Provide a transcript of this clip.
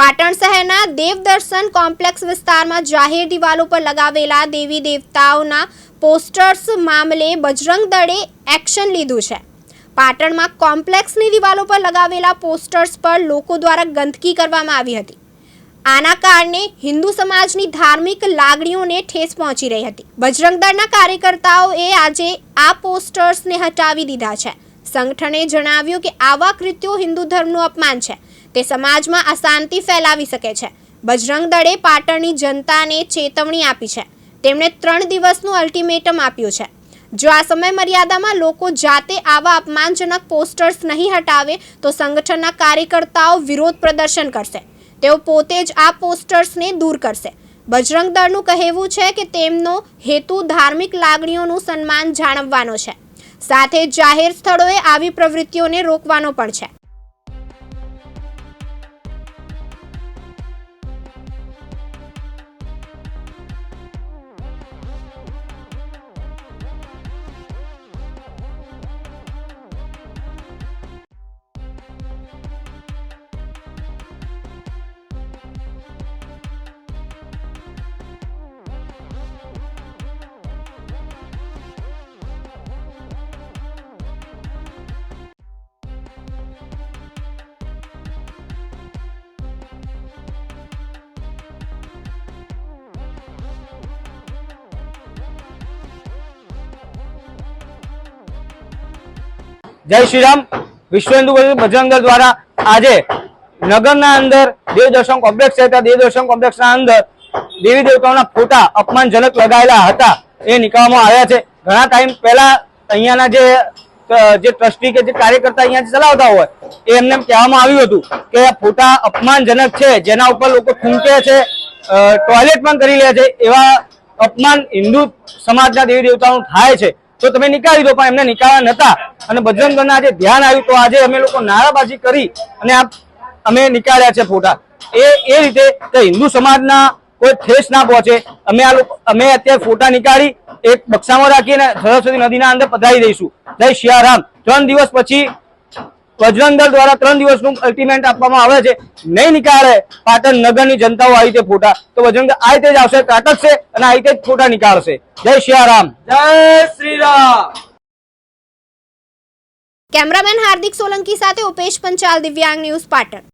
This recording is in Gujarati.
પાટણ શહેરના દેવદર્શન કોમ્પ્લેક્સ વિસ્તારમાં જાહેર દિવાલો પર લગાવેલા દેવી દેવતાઓના પોસ્ટર્સ મામલે બજરંગ દળે એક્શન લીધું છે. પાટણમાં કોમ્પ્લેક્સની દિવાલો પર લગાવેલા પોસ્ટર્સ પર લોકો દ્વારા ગંદકી કરવામાં આવી હતી. આના કારણે હિન્દુ સમાજની ધાર્મિક લાગણીઓને ઠેસ પહોંચી રહી હતી. બજરંગ દળના કાર્યકર્તાઓએ આજે આ પોસ્ટર્સને હટાવી દીધા છે. સંગઠને જણાવ્યું કે આવા કૃત્યો હિન્દુ ધર્મનું અપમાન છે. તે સમાજમાં અશાંતિ ફેલાવી શકે છે. બજરંગ દળે પાટણની જનતાને ચેતવણી આપી છે. તેમણે ત્રણ દિવસનું અલ્ટિમેટમ આપ્યું છે. જો આ સમય મર્યાદામાં લોકો જાતે આવા અપમાનજનક પોસ્ટર્સ નહીં હટાવે, તો સંગઠનના કાર્યકર્તાઓ વિરોધ પ્રદર્શન કરશે. તેઓ પોતે જ આ પોસ્ટર્સને દૂર કરશે. બજરંગ દળનું કહેવું છે કે તેમનો હેતુ ધાર્મિક લાગણીઓનું સન્માન જાળવવાનો છે. સાથે જાહેર સ્થળોએ આવી પ્રવૃત્તિઓને રોકવાનો પણ છે. જય શ્રી રામ વિશ્વ હિન્દુ બજરંગ દળ દ્વારા આજે નગરના અંદર દેવ દર્શન કોમ્પ્લેક્સ હતા ત્યાં દેવ દર્શન કોમ્પ્લેક્સના અંદર દેવી દેવતાઓના ફોટા અપમાનજનક લગાવેલા હતા એ નીકળવામાં આવ્યા છે. ઘણા ટાઈમ પહેલા અહીંયાના જે જે ટ્રસ્ટી કે જે કાર્યકર્તા અહીંયા ચલાવતા હોય, એ એમને એમ કહેવામાં આવ્યું હતું કે આ ફોટા અપમાનજનક છે, જેના ઉપર લોકો થૂંકે છે ટોયલેટ પણ કરી લે છે, એવા અપમાન હિન્દુ સમાજના દેવી દેવતાઓનું થાય છે. તો તમે નીકાળી દો, પણ એમને નીકાળવા નતા. અને બજરંગ આજે ધ્યાન આવ્યું તો આજે અમે લોકો નારાબાજી કરી અને આ અમે નીકાળ્યા છે ફોટા. એ એ રીતે હિન્દુ સમાજના કોઈ ઠેસ ના પહોંચે. અમે આ લોકો અમે અત્યારે ફોટા નીકાળી, એક બક્સામાં રાખીને સરસ્વતી નદીના અંદર પધરાવી દઈશું. જય શિયારામ. ત્રણ દિવસ પછી બજરંગ દળ દ્વારા ત્રણ દિવસનું અલ્ટિમેન્ટ આપવામાં આવે છે. નહીં નીકાળે પાટણ નગરની જનતાઓ આવી રીતે ફોટા. તો વજન દળ આ રીતે જ આવશે ત્રાટકશે અને આ રીતે જ ફોટા નીકાળશે. જય સિયારામ જય શ્રી રામ કેમેરામેન હાર્દિક સોલંકી સાથે ઉપેશ પંચાલ દિવ્યાંગ ન્યૂઝ પાટણ.